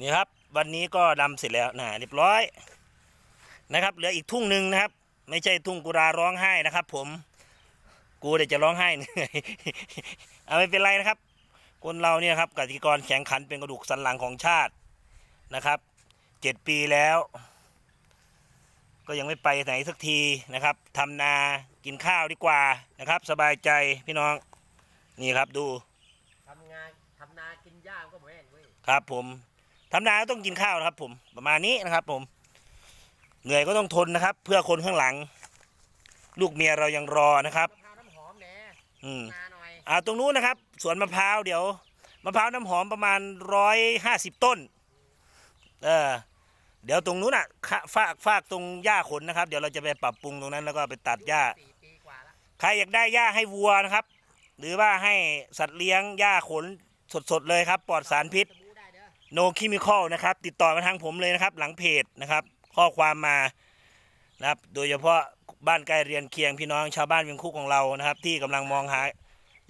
นี่ครับ วันนี้ก็ดำเสร็จแล้วนะเรียบร้อยนะครับเหลืออีกทุ่งหนึ่งนะครับ ไม่ใช่ทุ่งกุราร้องไห้นะครับ ผม กูเดี๋ยวจะร้องไห้เหนื่อยเอาไม่เป็นไรนะครับ คนเราเนี่ยครับกติกรแข่งขันเป็นกระดูกสันหลังของชาตินะครับเจ็ดปีแล้ว ก็ยังไม่ไปไหนสักทีนะครับทำนากินข้าวดีกว่านะครับ สบายใจพี่น้องนี่ครับดูทำงานทำนากินหญ้ามันก็แม่งเว้ยครับผม ทำนาก็ต้องกินข้าวนะครับ ผมประมาณนี้นะครับ ผม เหนื่อยก็ต้องทนนะครับ เพื่อคนข้างหลัง ลูกเมียเรายังรอนะครับมะพร้าวน้ำหอมแหน่อืมนาหน่อยอ่าตรงนู้นนะครับ สวนมะพร้าวเดี๋ยวมะพร้าวน้ำหอมประมาณร้อยห้าสิบต้น เออเดี๋ยวตรงนู้นอะขะฝากฝากตรงหญ้าขนนะครับ เดี๋ยวเราจะไปปรับปรุงตรงนั้น แล้วก็ไปตัดหญ้า สี่ปีกว่าละใครอยากได้หญ้าให้วัวนะครับ หรือว่าให้สัตว์เลี้ยงหญ้าขนสดๆเลยครับ ปลอดสารพิษ ส บู่ได้เด้อ no chemical นะครับ ติดต่อมาทางผมเลยนะครับ หลังเพจนะครับ ข้อความมานะครับ โดยเฉพาะบ้านใกล้เรียนเคียงพี่น้องชาวบ้านเวียงคุกของเรานะครับ ที่กำลังมองหา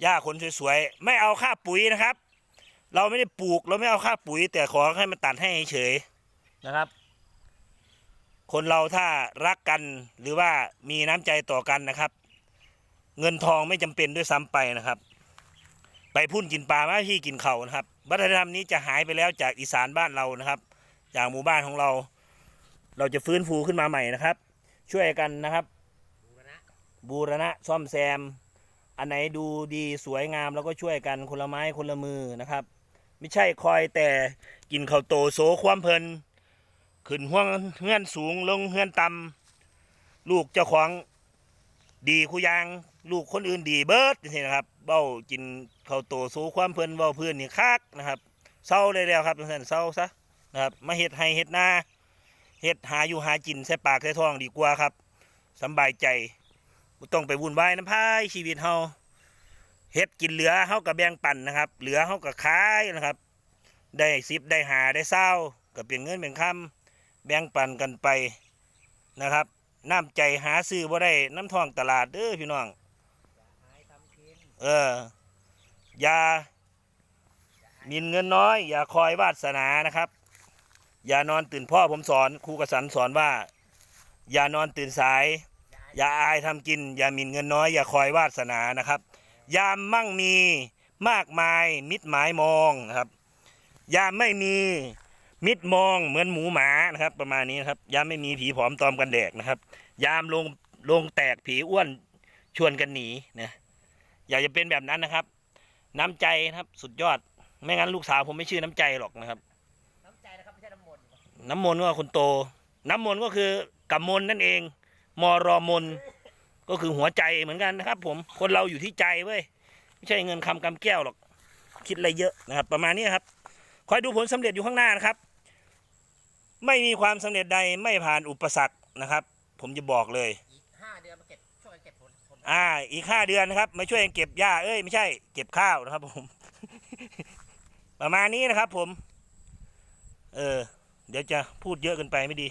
หญ้าขนสวยๆไม่เอาค่าปุ๋ยนะครับ เราไม่ได้ปลูกเราไม่เอาค่าปุ๋ย แต่ขอให้มันตัดให้เฉยนะครับ คนเราถ้ารักกันหรือว่ามีน้ำใจต่อกันนะครับ เงินทองไม่จำเป็นด้วยซ้ำไปนะครับ ไปพุ่นกินปลาไม่ที่กินเขานะครับ วัฒนธรรมนี้จะหายไปแล้วจากอีสานบ้านเรานะครับ จากหมู่บ้านของเรา เราจะฟื้นฟูขึ้นมาใหม่นะครับ ช่วยกันนะครับ บูรณะซ่อมแซม อันไหนดูดีสวยงามแล้วก็ช่วยกันคนละไม้คนละมือนะครับ ไม่ใช่คอยแต่กินข้าวโตโซความเพลินขึ้นห่วงเงื่อนสูงลงเงื่อนต่ำลูกเจ้าของ ดีคุยางลูกคนอื่นดีเบิร์ดนี่นะครับเบ้ากินเขาโตโซความเพลินเบ้าเพื่อนนี่คักนะครับเศร้าเลยแล้วครับท่านเศร้าซะนะครับมาเฮ็ดให้เฮ็ดหน้าเฮ็ดหาอยู่หากินใส่ปากใส่ท้องดีกว่าครับสบายใจต้องไปวุ่นวายน้ำพายชีวิตเฮาเฮ็ดกินเหลือเฮากับแบ่งปั่นนะครับ เหลือเฮากับขายนะครับ ได้สิบได้หาได้เศร้าก็เป็นเงินเป็นคำแบ่งปั่นกันไปนะครับ น้ำใจหาซื้อบ่ได้น้ำทองตลาดเด้อพี่น้องเออ อย่ามินเงินน้อย อย่าคอยวาสนานะครับ อย่านอนตื่นพ่อผมสอนครูกสันสอนว่า อย่านอนตื่นสาย อย่าอายทำกิน อย่ามินเงินน้อย อย่าคอยวาสนานะครับ ยามมั่งมีมากมายมิตรหมายมองนะครับ ยามไม่มี มิตรมองเหมือนหมูหมานะครับ ประมาณนี้นะครับ ยามไม่มีผีผอมตอมกันแดกนะครับ ยามลงลงแตกผีอ้วนชวนกันหนีนะอยากจะเป็นแบบนั้นนะครับ น้ำใจนะครับ สุดยอด ไม่งั้นลูกสาวผมไม่ชื่อน้ำใจหรอกนะครับ น้ำใจนะครับไม่ใช่น้ำมนต์น้ำมนต์ก็คนโต น้ำมนต์ก็คือกำมลนั่นเอง มรอมนก็คือหัวใจเหมือนกันนะครับ ผมคนเราอยู่ที่ใจเว้ยไม่ใช่เงินคำกำแก้วหรอก คิดอะไรเยอะนะครับ ประมาณนี้ครับคอยดูผลสำเร็จอยู่ข้างหน้านะครับ ไม่มีความสำเร็จใดไม่ผ่านอุปสรรคนะครับ ผมจะบอกเลยอีกห้าเดือนมาเก็บช่วยเก็บผลผลอ่า อีกห้าเดือนนะครับ มาช่วยกันเก็บหญ้าเอ้ยไม่ใช่ เก็บข้าวนะครับ ผม ประมาณนี้นะครับ ผม เออ เดี๋ยวจะพูดเยอะเกินไปไม่ดี